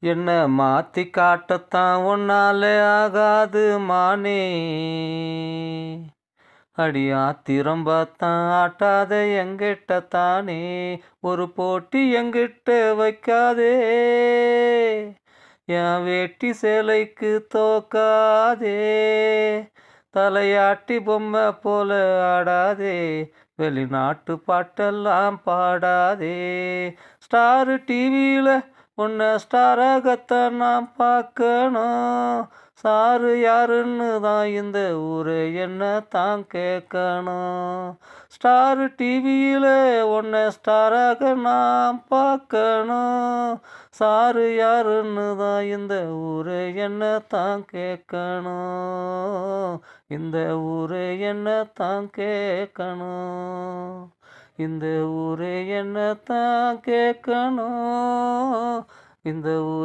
என்ன மாத்தி காட்டத்தான் ஒன்னால ஆகாது மானே. அடி ஆத்திரம்பாத்தான் ஆட்டாத எங்கிட்ட தானே ஒரு போட்டி எங்கிட்ட வைக்காதே. என் வேட்டி சேலைக்கு தோக்காதே. தலையாட்டி பொம்மை போல ஆடாதே. வெளிநாட்டு பாட்டெல்லாம் பாடாதே. ஸ்டாரு டிவியில் உன்னை ஸ்டாரகத்தை நான் பார்க்கணும். சாரு யாருன்னு தான் இந்த ஊரு என்ன தான் கேட்கணும். ஸ்டார் டிவியில் உன்னை ஸ்டாராக நான் பார்க்கணும். சாரு யாருன்னு தான் இந்த ஊரு என்ன தான் கேட்கணும். இந்த ஊரு என்ன தான் கேட்கணும். இந்த ஊரே என்ன தான் கேட்கணும்? இந்த ஊர்